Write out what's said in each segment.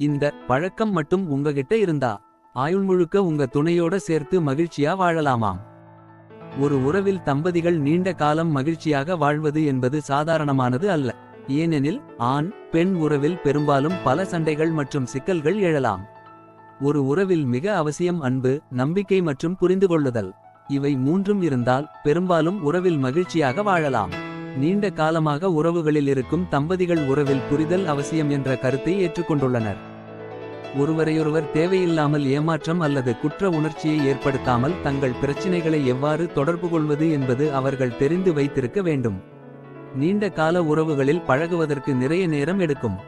இந்த பழக்கம் மட்டும் உங்ககிட்ட இருந்தா ஆயுள் முழுக்க உங்க துணையோட சேர்த்து மகிழ்ச்சியா வாழலாமாம். ஒரு உறவில் தம்பதிகள் நீண்ட காலம் மகிழ்ச்சியாக வாழ்வது என்பது சாதாரணமானது அல்ல. ஏனெனில் ஆண் பெண் உறவில் பெரும்பாலும் பல சண்டைகள் மற்றும் சிக்கல்கள் எழலாம். ஒரு உறவில் மிக அவசியம் அன்பு நம்பிக்கை மற்றும் புரிந்து கொள்ளுதல் இவை மூன்றும் இருந்தால் பெரும்பாலும் உறவில் மகிழ்ச்சியாக வாழலாம். நீண்ட காலமாக உறவுகளில் இருக்கும் தம்பதிகள் உறவில் புரிதல் அவசியம் என்ற கருத்தை ஏற்றுக்கொண்டுள்ளனர். ஒருவரையொருவர் தேவையில்லாமல் ஏமாற்றம் அல்லது குற்ற உணர்ச்சியை ஏற்படுத்தாமல் தங்கள் பிரச்சினைகளை எவ்வாறு தொடர்பு கொள்வது என்பது அவர்கள் தெரிந்து வைத்திருக்க வேண்டும். நீண்ட கால உறவுகளில் பழகுவதற்கு நிறைய நேரம் எடுக்கும்.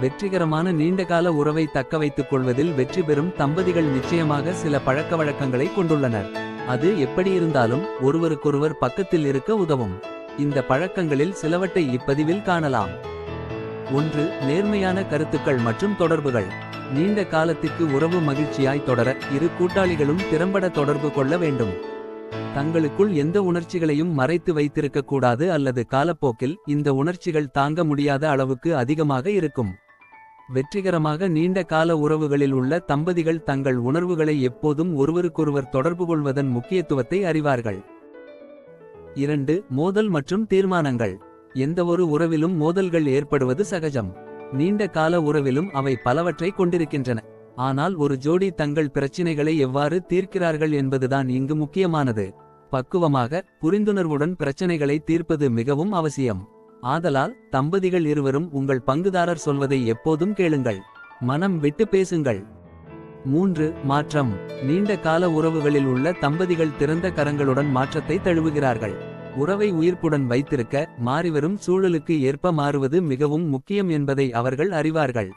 வெற்றிகரமான நீண்டகால உறவை தக்க வைத்துக் கொள்வதில் வெற்றி பெறும் தம்பதிகள் நிச்சயமாக சில பழக்கவழக்கங்களை கொண்டுள்ளனர். அது எப்படியிருந்தாலும் ஒருவருக்கொருவர் பக்கத்தில் இருக்க உதவும். இந்த பழக்கங்களில் சிலவற்றை இப்பதிவில் காணலாம். ஒன்று நேர்மையான கருத்துக்கள் மற்றும் தொடர்புகள். நீண்ட காலத்திற்கு உறவு மகிழ்ச்சியாய் தொடர இரு கூட்டாளிகளும் திறம்பட தொடர்பு கொள்ள வேண்டும். தங்களுக்குள் எந்த உணர்ச்சிகளையும் மறைத்து வைத்திருக்க கூடாது அல்லது காலப்போக்கில் இந்த உணர்ச்சிகள் தாங்க முடியாத அளவுக்கு அதிகமாக இருக்கும். வெற்றிகரமாக நீண்ட கால உறவுகளில் உள்ள தம்பதிகள் தங்கள் உணர்வுகளை எப்போதும் ஒருவருக்கொருவர் தொடர்பு கொள்வதன் முக்கியத்துவத்தை அறிவார்கள். இரண்டு மோதல் மற்றும் தீர்மானங்கள். எந்தவொரு உறவிலும் மோதல்கள் ஏற்படுவது சகஜம். நீண்ட கால உறவிலும் அவை பலவற்றை கொண்டிருக்கின்றன. ஆனால் ஒரு ஜோடி தங்கள் பிரச்சினைகளை எவ்வாறு தீர்க்கிறார்கள் என்பதுதான் இங்கு முக்கியமானது. பக்குவமாக புரிந்துணர்வுடன் பிரச்சனைகளை தீர்ப்பது மிகவும் அவசியம். ஆதலால் தம்பதிகள் இருவரும் உங்கள் பங்குதாரர் சொல்வதை எப்போதும் கேளுங்கள். மனம் விட்டு பேசுங்கள். மூன்று மாற்றம். நீண்ட கால உறவுகளில் உள்ள தம்பதிகள் திறந்த கரங்களுடன் மாற்றத்தை தழுவுகிறார்கள். உறவை உயிர்ப்புடன் வைத்திருக்க மாறிவரும் சூழலுக்கு ஏற்ப மாறுவது மிகவும் முக்கியம் என்பதை அவர்கள் அறிவார்கள்.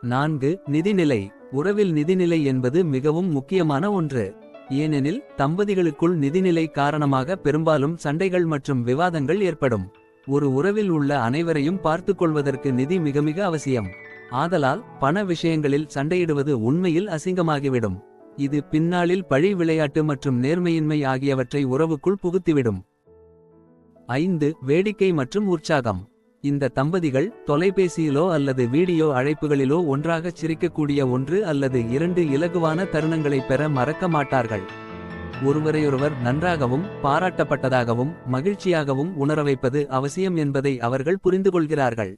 நான்கு நிதிநிலை. உறவில் நிதிநிலை என்பது மிகவும் முக்கியமான ஒன்று. ஏனெனில் தம்பதிகளுக்குள் நிதிநிலை காரணமாக பெரும்பாலும் சண்டைகள் மற்றும் விவாதங்கள் ஏற்படும். ஒரு உறவில் உள்ள அனைவரையும் பார்த்து கொள்வதற்கு நிதி மிக மிக அவசியம். ஆதலால் பண விஷயங்களில் சண்டையிடுவது உண்மையில் அசிங்கமாகிவிடும். இது பின்னாளில் பழி விளையாட்டு மற்றும் நேர்மையின்மை ஆகியவற்றை உறவுக்குள் புகுத்திவிடும். ஐந்து வேடிக்கை மற்றும் உற்சாகம். இந்த தம்பதிகள் தொலைபேசியிலோ அல்லது வீடியோ அழைப்புகளிலோ ஒன்றாகச் சிரிக்கக்கூடிய ஒன்று அல்லது இரண்டு இலகுவான தருணங்களைப் பெற மறக்க மாட்டார்கள். ஒருவரையொருவர் நன்றாகவும் பாராட்டப்பட்டதாகவும் மகிழ்ச்சியாகவும் உணர வைப்பது அவசியம் என்பதை அவர்கள் புரிந்துகொள்கிறார்கள்